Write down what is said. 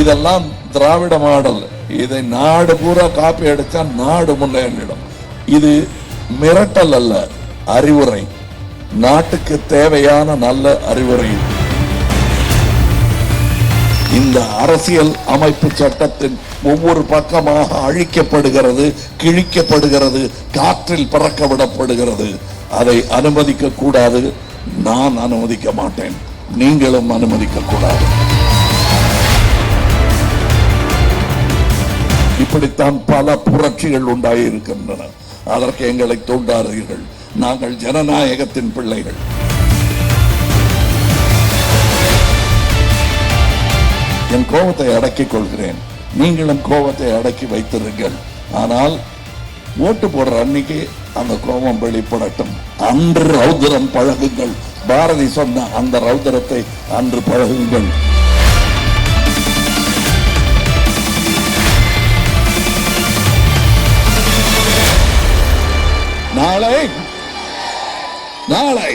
இதெல்லாம் திராவிட மாடல். இதை நாடு பூரா காப்பி அடிச்சா நாடு முன்னேறிடும். இது மிரட்டல் அல்ல அறிவுரை. நாட்டுக்கு தேவையான நல்ல அறிவுரை. இந்த அரசியல் அமைப்பு சட்டத்தின் ஒவ்வொரு பக்கமாக அழிக்கப்படுகிறது கிழிக்கப்படுகிறது காற்றில் பறக்க விடப்படுகிறது. அதை அனுமதிக்க கூடாது நான் அனுமதிக்க மாட்டேன். நீங்களும் அனுமதிக்க கூடாது இப்படித்தான் பல புரட்சிகள் உண்டாயிருக்கின்றன. அதற்கு எங்களை தூண்டாதீர்கள் நாங்கள் ஜனநாயகத்தின் பிள்ளைகள். என் கோபத்தை அடக்கிக் கொள்கிறேன். நீங்களும் கோபத்தை அடக்கி வைத்திருங்கள். ஆனால் ஓட்டு போடுற அன்னைக்கு அந்த கோபம் வெளிப்படட்டும். அன்று ரௌதிரம் பழகுங்கள். பாரதி சொன்ன அந்த ரௌதிரத்தை அன்று பழகுங்கள். நாளை நாளை.